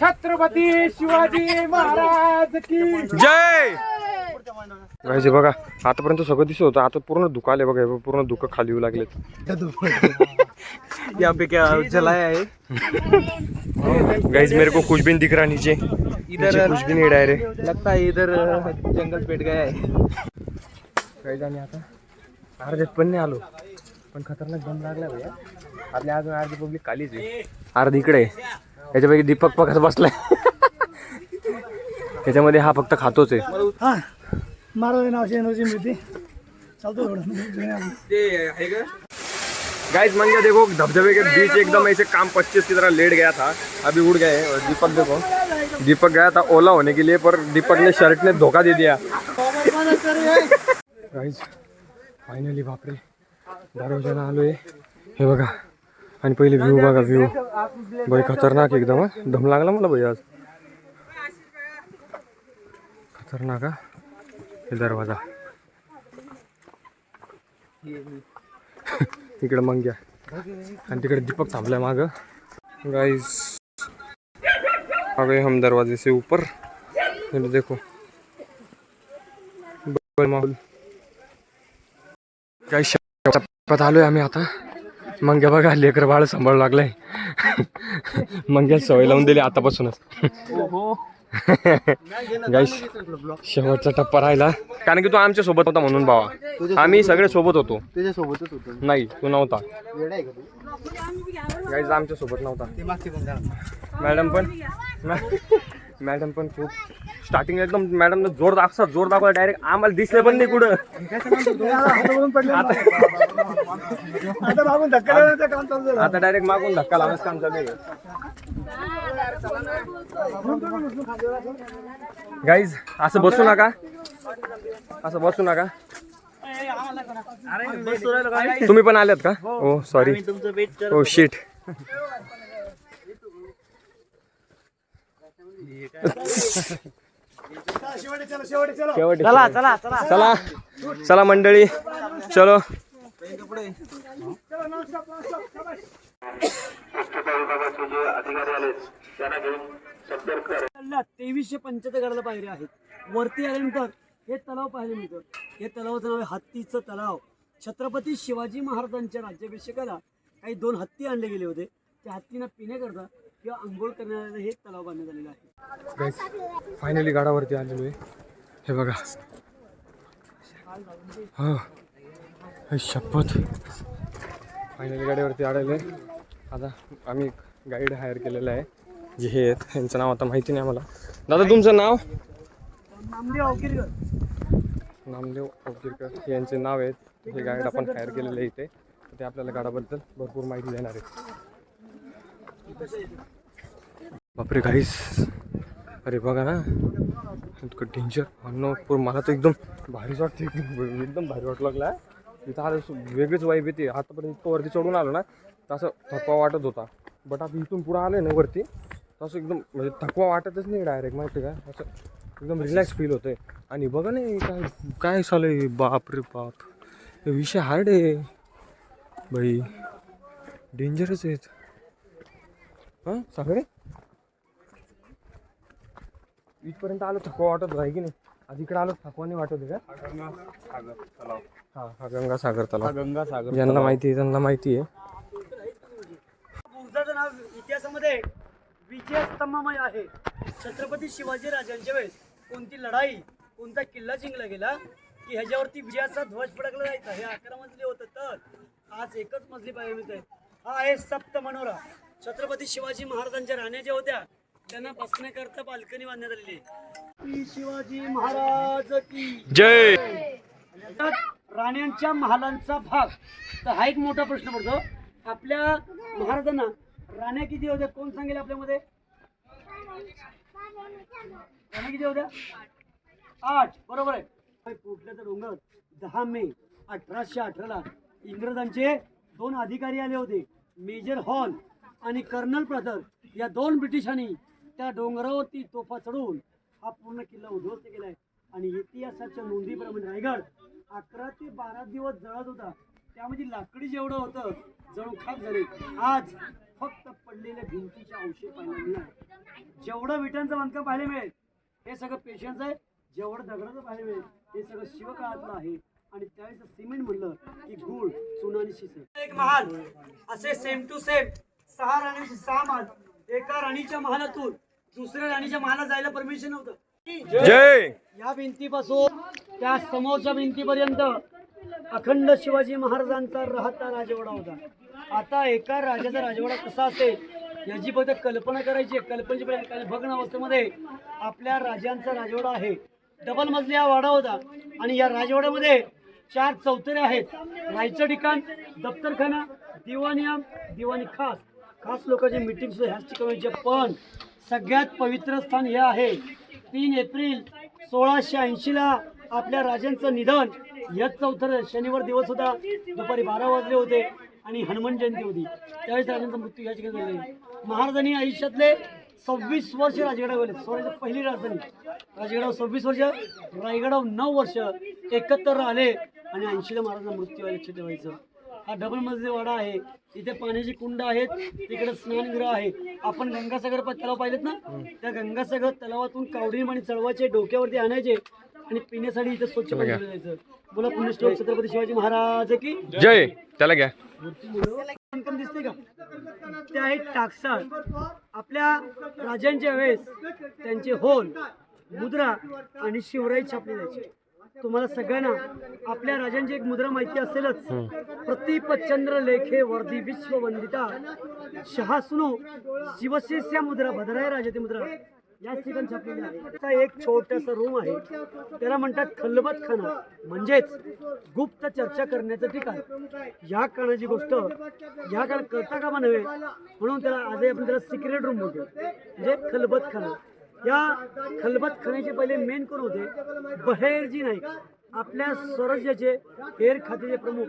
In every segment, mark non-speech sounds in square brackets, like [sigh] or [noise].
छत्रपती शिवाजी महाराज की जय! गायचे बघा आतापर्यंत सगळं दिसत होतं. आता पूर्ण दुखाले बघा हे बघ, पूर्ण दुःख खाली येऊ लागलेत. यहाँ पे क्या जलाया है गाइस मेरे को कुछ भी नहीं दिख रहा नीचे. नीचे कुछ भी नहीं डायरेक्ट. लगता है इधर जंगल पेट गया है। काही आणि आता अर्ध्यात पण नाही आलो. पण खतरनाक दम लागला भैया. आपल्या अजून अर्धी पब्लिक खालीच आहे. अर्धी इकडे. आहे. याच्यापैकी दीपक पकड बसलाय. त्याच्यामध्ये हा फक्त खातोच आहे. हा. महाराज नावाची एनर्जी मिळते. चालतो थोडं. है गाइस गया देखो धबधबे के बीच एकदम ऐसे काम पच्चीस की तरह लेट गया था. अभी उड़ गए और दीपक देखो. दीपक गया था ओला होने के लिए पर दीपक ने शर्ट ने धोखा दे दिया. गाइस फायनली बापरे. दरवाजाला आलोय हे बघा. आणि पहिले व्ह्यू बघा व्ह्यू बाई खतरनाक एकदम. दम लागला मला बाई आज. खतरनाक हा? दरवाजा. [laughs] तिकडे मग घ्या. आणि तिकडे दीपक थांबलाय माग. आ गए हम दरवाजे से ऊपर देखो. माहौल. गाइस टप्प्यात आलोय आम्ही आता. मंग्या बघा लेकर बाळ सांभाळू लागलाय. मंग्या सवय लावून दिली आतापासूनच. गाईस शेवटचा टप्पा राहिला. कारण की तू आमच्यासोबत होता म्हणून भावा. आम्ही सगळे सोबत होतो. सोबतच होतो. नाही तू नव्हता. गाईज आमच्यासोबत नव्हता. मॅडम पण मॅडम पण खूप स्टार्टिंग एकदम मॅडम जोर दाखसा जोर दाखवला डायरेक्ट आम्हाला दिसले पण नाही कुठं. आता डायरेक्ट मागून धक्का लावायचं काम चालू गाईज असं बसू नका. असं बसू नका. तुम्ही पण आल्यात का? हो. सॉरी हो शीट शेवटी चला शेवटी चला शेवटी चला. चला. चला चला मंडळी. चलो. तेवीसशे पंच्याहत्तर घराला पायऱ्या आहेत. वरती आल्यानंतर हे तलाव पाहायला मिळतं. हे तलावाचं नाव आहे हत्तीचं तलाव. छत्रपती शिवाजी महाराजांच्या राज्याभिषेकाला काही दोन हत्ती आणले गेले होते. त्या हत्तींना पिण्याकरता किंवा आंघोळ हे तलाव बांधण्यात आलेलं आहे. फायनली गाडावरती आलेलो आहे. हे बघा. हो. शपथ. फायनली गाडीवरती आलेलो आहे. आता आम्ही गाईड हायर केलेलं आहे. जे हे आहेत यांचं नाव आता माहिती नाही आम्हाला. दादा तुमचं नाव? नामदेव अवकिरकर. नामदेव अवकिरकर यांचे नाव आहेत. हे गाईड आपण हायर केलेलं आहे इथे. ते आपल्याला गाडाबद्दल भरपूर माहिती देणार आहेत. बापरे काहीच अरे बघा ना. इतकं डेंजर म्हणणं मला तर एकदम भारीच वाटते एकदम एकदम भारी वाटू लागला इथं आलं वेगळीच वाईब येते. आतापर्यंत इतकं वरती चढून आलो ना तसं थकवा वाटत होता. बट आता इथून पुढं आलं ना वरती तसं एकदम म्हणजे थकवा वाटतच नाही डायरेक्ट माहिती का? असं एकदम रिलॅक्स फील होतंय. आणि बघा नाही काय काय चालू आहे बाप. रे बाप हे विषय हार्ड आहे. बाई डेंजरच आहेत. हां? सगळे इथपर्यंत आलो थकवा वाटत होता आहे की नाही? आज इकडे आलो थकवा नाही वाटत आहे का? हा हा गंगा सागर तलाव. गंगा सागर ज्यांना माहिती आहे त्यांना माहिती आहे. बुजाचं नाव इतिहासामध्ये विजयस्तंभमय आहे. छत्रपती शिवाजी राजांच्या वेळेस कोणती लढाई कोणता किल्ला जिंकला गेला की ह्याच्यावरती विजयाचा ध्वज फडकला जायचा? हे अकरा मजली होतं तर आज एकच मजली पाहायला मिळते हा आहे सप्त मनोरा. छत्रपती शिवाजी महाराजांच्या राण्या ज्या होत्या. त्यांना बसण्याकरता बाल्कनी बांधण्यात आलेली आहे. शिवाजी महाराज की जय. राण्यांच्या महालांचा भाग. तर हा एक मोठा प्रश्न पडतो. आपल्या महाराजांना राण्या किती होत्या? कोण सांगेल आपल्यामध्ये? राण्या किती होत्या? आठ. बरोबर आहे. कुठल्याचा डोंगर. दहा मे अठराशे अठराला इंग्रजांचे दोन अधिकारी आले होते. मेजर हॉल आणि कर्नल ब्रदर या दोन ब्रिटिशांनी त्या डोंगरावरती तोफा चढवून हा पूर्ण किल्ला उद्ध्वस्त केलाय. आणि इतिहासाच्या नोंदीप्रमाणे रायगड अकरा ते बारा दिवस जळत होता. त्यामध्ये लाकडी जेवढं होतं जणू खाक झाले. आज फक्त पडलेल्या भिंतीच्या अवशेष पाहायला मिळणार जेवढं विटांचं बांधकाम पाहायला मिळेल हे सगळं पेशन्स आहे. जेवढं दगडाचं पाहायला मिळेल हे सगळं शिवकाळातलं आहे. आणि त्यावेळेस सिमेंट म्हणलं की गुळ चुना आणि शिस एक महाल असे सेम टू सेम सहा राणीचे सहा महाल एका राणीच्या महालातून दुसऱ्या राणीच्या महालात जायला परमिशन नव्हतं. जय! या भिंतीपासून त्या समोरच्या भिंतीपर्यंत अखंड शिवाजी महाराजांचा राहता राजवाडा होता. आता एका राजाचा राजवाडा कसा असेल याची फक्त कल्पना करायची. कल्पनेची पहिले भग्न अवस्थेमध्ये आपल्या राजांचा राजवाडा आहे. डबल मजली हा वाडा होता. आणि या राजवाड्यामध्ये चार चौतरे आहेत. राहायचं ठिकाण दफ्तरखाना दिवाणिया दिवाणी खास. खास लोकांची मीटिंग सुद्धा ह्याच ठिकाणी व्हायची. पण सगळ्यात पवित्र स्थान हे आहे. तीन एप्रिल सोळाशे ऐंशीला आपल्या राजांचं निधन. याच चौथर शनिवार दिवस होता. दुपारी बारा वाजले होते आणि हनुमान जयंती होती. त्यावेळेस राजांचा मृत्यू या ठिकाणी झाला. महाराजांनी आयुष्यातले सव्वीस वर्ष राजगडावर गेले. पहिली राजधानी. राजगडावर सव्वीस वर्ष रायगडावर नऊ वर्ष एकत्र राहिले आणि ऐंशीला महाराजांचा मृत्यू आहे ठेवायचं हा डबल मजली वाडा आहे. इथे पाण्याची कुंड आहेत तिकडे स्नानगृह आहे. आपण गंगासागर तलाव पाहिलेत ना? त्या गंगासागर तलावातून कावडी आणि चळवाचे डोक्यावरती आणायचे आणि पिण्यासाठी इथे स्वच्छ पाणी जायचं बोला पुण्यश्लोक छत्रपती शिवाजी महाराज की? जय. त्याला घ्या. बांधकाम दिसते का? ते आहे टाकसाळ. आपल्या राजांच्या वेळेस त्यांचे होल मुद्रा आणि शिवराई छापले जायचे. तुम्हाला सगळ्यांना आपल्या राजांची एक मुद्रा माहिती असेलच. प्रतिपचंद्र लेखे वर्धी विश्ववंदिता. शहासुनो शिवशेष्या मुद्रा भद्राय राजाची मुद्रा याच ठिकाणी छापलेली आहे. एक छोटासा रूम आहे. त्याला म्हणतात खलबत खाना. म्हणजेच गुप्त चर्चा करण्याचं ठिकाण. या काळाची गोष्ट या काळात करता कामा नव्हे म्हणून त्याला आजही आपण त्याला सिक्रेट रूम म्हणतो. म्हणजे खलबत खाना. या खलबत खाण्याचे पहिले मेन कोण होते? बहेरजी नाईक. आपल्या स्वराज्याचे हेर खात्याचे प्रमुख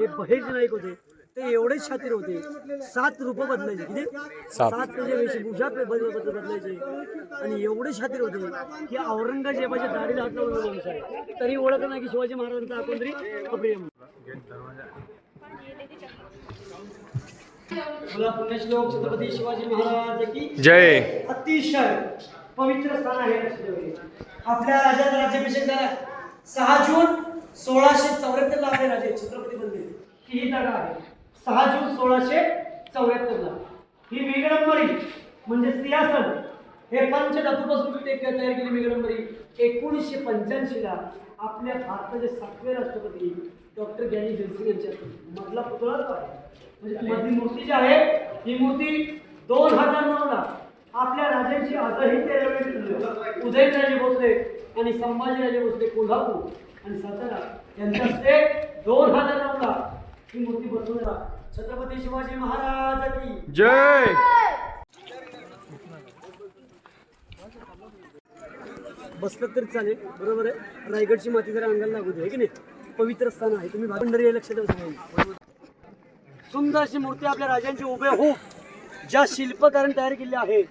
हे बहेरजी नाईक होते. ते एवढे शातीर होते. सात रूप बदलायचे. किती? सात. म्हणजे वेशभूषा बद- बद- बदलायचे. आणि एवढे शातीर होते की औरंगजेबाच्या दाढीला हात लावून माणूस आहे तरी ओळख नाही की शिवाजी महाराजांचा हा कोणतरी अप्रिय मला पुण्यश्लोक छत्रपती शिवाजी महाराज की जय. अतिशय पवित्र स्थान आहे आपल्या राजाचा राज्याभिषेक झाला. सहा जून सोळाशे चौऱ्याहत्तर ला आपले राजे छत्रपती बनले ही ही जागा आहे. सहा जून सोळाशे चौऱ्याहत्तर ला ही मेघडंबरी म्हणजे सिंहासन हे पंचधातूपासून ते तयार केली मेघडंबरी एकोणीसशे पंच्याऐंशी ला आपल्या भारताचे सातवे राष्ट्रपती डॉक्टर ग्यानी दिलसिंग यांच्या मधला पुतळा तो आहे म्हणजे मधली मूर्ती जी आहे ही मूर्ती दोन हजार नऊ ला आपल्या राजांची आजही ते उदयनराजे भोसले आणि संभाजीराजे भोसले कोल्हापूर आणि सातारा यांच्या हस्ते दोन हजार नऊ ला ही मूर्ती बसवण्यात छत्रपती शिवाजी महाराज की. जय! बसलं तरी चालेल बरोबर आहे. रायगडची माती जरा अंगाला लागू दे है की नाही? पवित्र स्थान आहे तुम्ही भावंडरी हे लक्षात सुंदर अशी मूर्ती आपल्या राजांची उभे हो ज्या शिल्पकारांनी तयार केली आहे.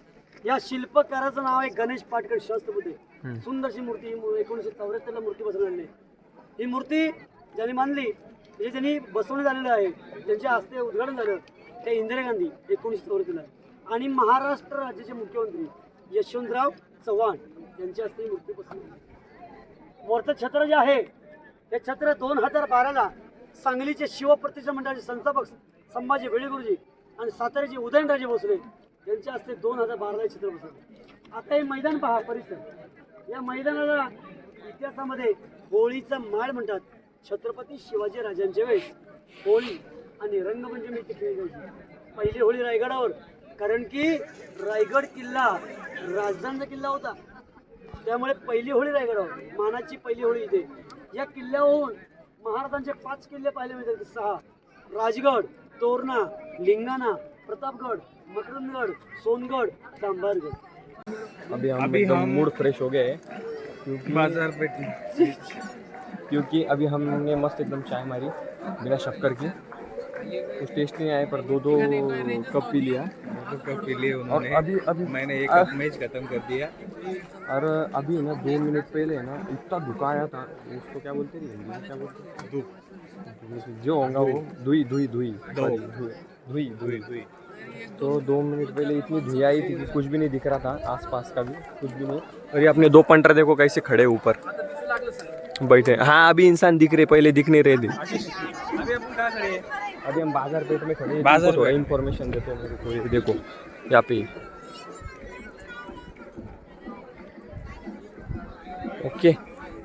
या शिल्पकाराचं नाव आहे गणेश पाटकर शास्त्रपुते सुंदरशी मूर्ती एकोणीशे चौऱ्याहत्तरला मूर्ती बसवण्यात आली ही मूर्ती ज्यांनी मानली म्हणजे ज्यांनी बसवण्यात आलेलं आहे त्यांच्या हस्ते उद्घाटन झालं ते इंदिरा गांधी एकोणीसशे चौऱ्याहत्तरला. आणि महाराष्ट्र राज्याचे मुख्यमंत्री यशवंतराव चव्हाण यांच्या हस्ते ही मूर्ती बसवण्यात आली. वरचं छत्र जे आहे हे छत्र दोन हजार बाराला सांगलीचे शिवप्रतिष्ठा मंडळाचे संस्थापक संभाजी वेळीगुरुजी आणि साताऱ्याचे उदयनराजे भोसले यांच्या हस्ते दोन हजार बाराला चित्र बसवलं. आता हे मैदान पहा परिसर. या मैदानाला इतिहासामध्ये होळीचा माळ म्हणतात. छत्रपती शिवाजी राजांच्या वेळेस होळी आणि रंगपंचमी म्हणजे इथे खेळली जायची. पहिली होळी रायगडावर कारण की रायगड किल्ला राजधानीचा किल्ला होता. त्यामुळे पहिली होळी रायगडावर मानाची पहिली होळी इथे. या किल्ल्याहून महाराजांचे पाच किल्ले पाहायला मिळतात. सहा. राजगड तोरणा लिंगाणा प्रतापगड मकरंदगढ़ सोनगढ़ सांबरगढ़ अभी हम अभी हम मूड फ्रेश हो गए क्योंकि बाज़ार पेटी क्योंकि अभी हमने मस्त एकदम चाय मारी बिना शक्कर की। कुछ टेस्ट नहीं आए पर दो दो कप पी लिया। कप पी लिए और उन्होंने अभी अभी मैंने एक कप मैच खत्म कर दिया। और अभी ना दो मिनट पहले है ना इतना धुका था उसको क्या बोलते हैं क्या बोलते हैं? जो होगा वो धुई धुई धुई धुई धुई धुई। धुई तो दो मिनट पहले इतनी धुई आई थी कि कुछ भी नहीं दिख रहा था आसपास का भी कुछ भी नहीं। और ये अपने दो पंटर देखो कैसे खड़े ऊपर। बैठे। हाँ अभी इंसान दिख रहे पहले दिख नहीं रहे थे अभी अभी हम बाज़ार पेट में खड़े बाज़ार थोड़ा पेट। इन्फॉर्मेशन देते हैं। मेरे को ये देखो यहाँ पे। ओके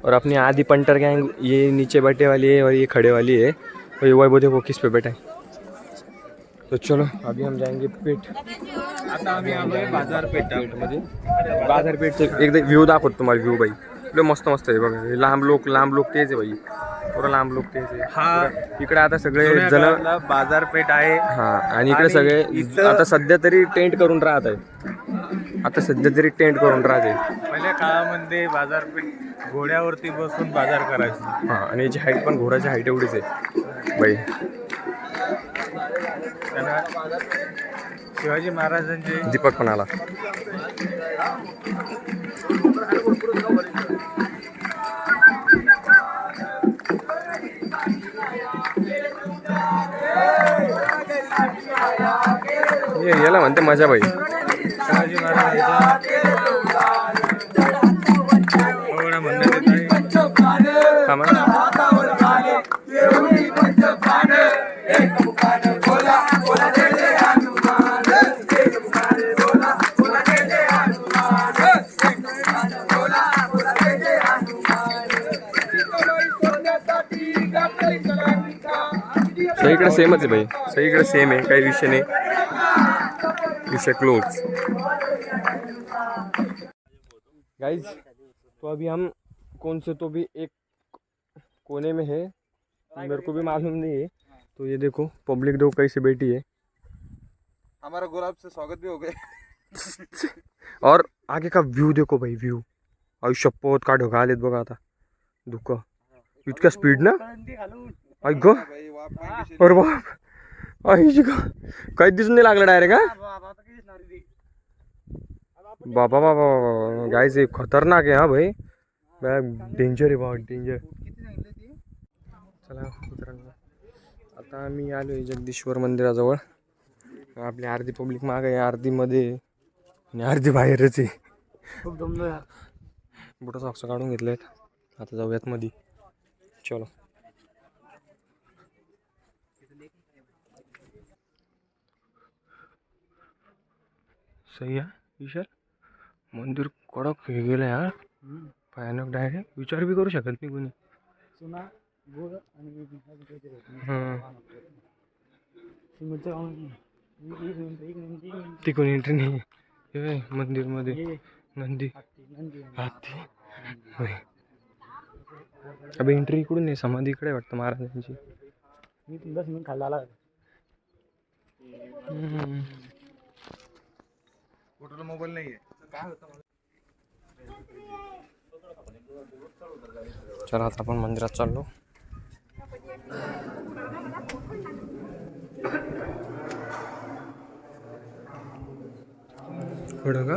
और अपनी आधी पंटर गैंग ये नीचे बैठे वाली है और ये खड़े वाली है। और ये देखो किस पे बैठा है। तो चलो अभी हम जाएँगे पेट। आता आम्ही आलोय बाजारपेठ बाजारपेठचं एकदा व्ह्यू दाखवतो तुम्हाला व्ह्यू बाई लय मस्त मस्त आहे बघा. हे लांब लोक लांब लोक तेच आहे बाई. पुरं लांब लोक तेच आहे. हा. इकडे आता सगळे जण बाजारपेठ आहे. हा आणि इकडे आणि सगळे इथं- आता सध्या तरी टेंट करून राहत आहे. आता सध्या तरी टेंट करून राहते पहिल्या काळामध्ये बाजारपेठ घोड्यावरती बसून बाजार करायचे. हा आणि याची हाईट पण घोडाची हाईट एवढीच आहे. बाई. त्यांना शिवाजी महाराजांचे दीपक पण आला ये- याला म्हणते मजा बाई सगळीकडे सेमच आहे भाई सगळीकडे सेम आहे काही विषय नाही विषय क्लोज गाइज़ तो अभी हम कौन से तो भी एक कोने में है मेरे को भी मालूम नहीं है तो ये देखो पब्लिक देखो कैसे बैठी है हमारा गुलाब से स्वागत भी हो गए और आगे का व्यू देखो भाई व्यू आयुष्यपोत का ढोका आलेत बघा आता धुकं इतक्या स्पीड ना ऐक ग. अरे बाप ऐक ग. काहीच दिसून नाही लागलं डायरेक्ट हा? बाबा बाबा बाबा गायच खतरनाक आहे हा भाई. डेंजर आहे बाबा डेंजर चला मित्रांनो. आता आम्ही आलो आहे जगदीश्वर मंदिराजवळ. आपली अर्धी पब्लिक माग आहे अर्धीमध्ये. आणि अर्धी बाहेरच आहे. खूप दमलो यार. बुटा सॉक्स काढून घेतलेत. आता जाऊयात मध्ये चलो. सही आहे विशाल मंदिर कडक हे गेलं यार। भयानक डायरेक्ट। विचार बी करू शकत नाही कोणी. तिकडून एंट्री नाही मंदिरमध्ये नंदी. हाती. अबे एंट्री इकडून नाही समाधी इकडे वाटतं महाराजांची मी तुमचा खाल्ला. फोटोला मोबाईल नाहीये. काय होतं चला आता आपण मंदिरात चाललो. एवढं का?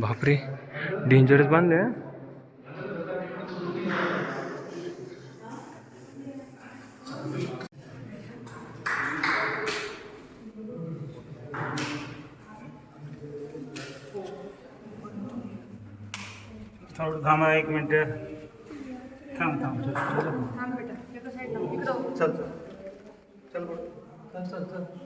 बापरे डेंजरस बांधले हा? थोडं थांबा एक मिनिट. थांब थांब चल, चल. चल. चल चल चल.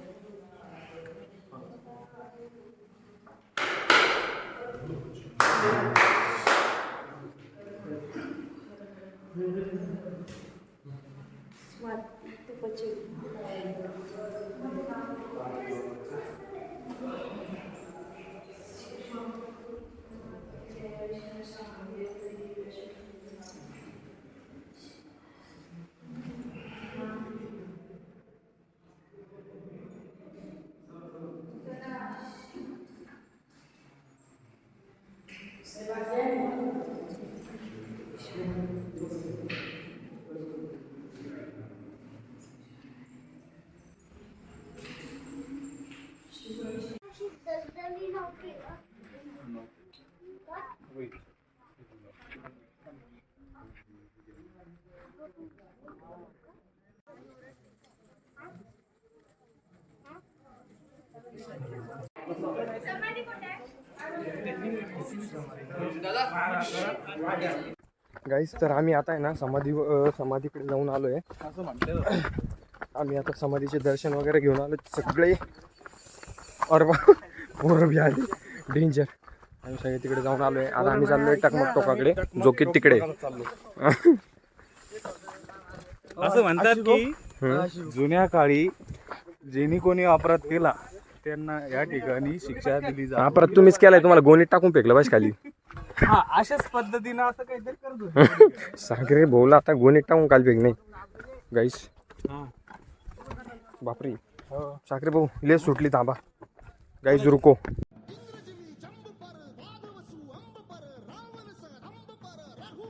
गाईस तर आम्ही आता आहे ना समाधी समाधीकडे जाऊन आलो आहे आम्ही आता समाधीचे दर्शन वगैरे घेऊन आलो. सगळे अरबा बी आले. डेंजर आम्ही सगळे तिकडे जाऊन आलो आहे आता आम्ही चाललोय टकमक टोकाकडे. जो की तिकडे. असं म्हणतात की जुन्या काळी ज्यांनी कोणी अपराध केला त्यांना या ठिकाणी शिक्षा दिली हा जाते परत तुम्हीच केलाय तुम्हाला गोणीत टाकून फेकलं बस खाली. हा अशाच पद्धतीनं असं काहीतरी करतो सागरे भाऊला आता गोणीत टाकून काल फेक नाही. गाईस हा. बापरे. साखरे भाऊ ले सुटली तांबा गाईज रुको.